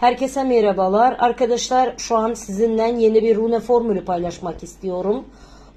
Herkese merhabalar. Arkadaşlar şu an sizinle yeni bir rune formülü paylaşmak istiyorum.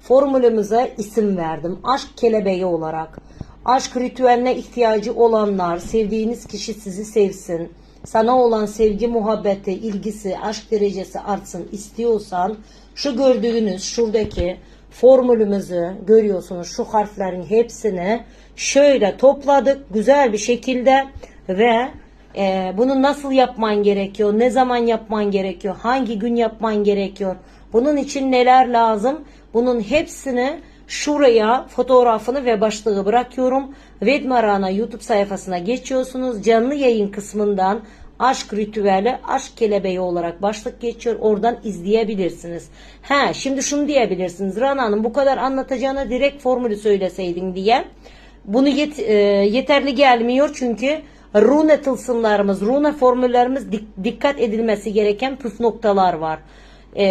Formülümüze isim verdim. Aşk kelebeği olarak. Aşk ritüeline ihtiyacı olanlar, sevdiğiniz kişi sizi sevsin. Sana olan sevgi, muhabbeti, ilgisi, aşk derecesi artsın istiyorsan şu gördüğünüz şuradaki formülümüzü görüyorsunuz. Şu harflerin hepsini şöyle topladık güzel bir şekilde ve ee, bunu nasıl yapman gerekiyor? Ne zaman yapman gerekiyor? Hangi gün yapman gerekiyor? Bunun için neler lazım? Bunun hepsini şuraya fotoğrafını ve başlığı bırakıyorum. Vedmarana YouTube sayfasına geçiyorsunuz. Canlı yayın kısmından aşk ritüeli, aşk kelebeği olarak başlık geçiyor. Oradan izleyebilirsiniz. Ha, şimdi şunu diyebilirsiniz. Rana Hanım bu kadar anlatacağına direkt formülü söyleseydin diye. Bunu yet- e, yeterli gelmiyor çünkü rune tılsımlarımız, rune formüllerimiz dik- dikkat edilmesi gereken püf noktalar var. Ee,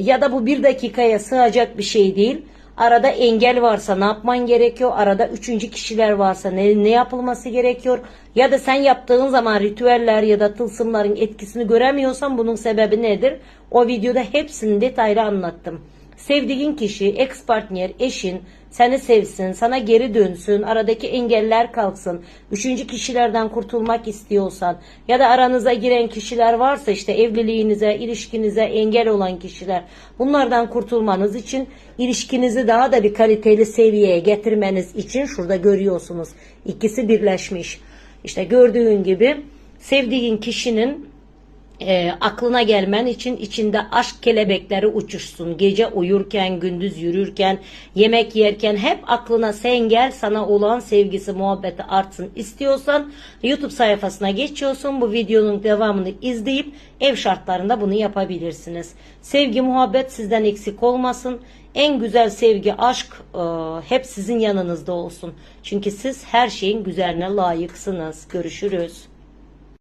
ya da bu bir dakikaya sığacak bir şey değil. Arada engel varsa ne yapman gerekiyor? Arada üçüncü kişiler varsa ne, ne yapılması gerekiyor? Ya da sen yaptığın zaman ritüeller ya da tılsımların etkisini göremiyorsan bunun sebebi nedir? O videoda hepsini detaylı anlattım. Sevdiğin kişi, ex partner, eşin seni sevsin, sana geri dönsün, aradaki engeller kalksın, üçüncü kişilerden kurtulmak istiyorsan ya da aranıza giren kişiler varsa işte evliliğinize, ilişkinize engel olan kişiler bunlardan kurtulmanız için ilişkinizi daha da bir kaliteli seviyeye getirmeniz için şurada görüyorsunuz ikisi birleşmiş. İşte gördüğün gibi sevdiğin kişinin e, aklına gelmen için içinde aşk kelebekleri uçuşsun. Gece uyurken, gündüz yürürken, yemek yerken hep aklına sen gel sana olan sevgisi, muhabbeti artsın istiyorsan YouTube sayfasına geçiyorsun. Bu videonun devamını izleyip ev şartlarında bunu yapabilirsiniz. Sevgi, muhabbet sizden eksik olmasın. En güzel sevgi, aşk e, hep sizin yanınızda olsun. Çünkü siz her şeyin güzeline layıksınız. Görüşürüz.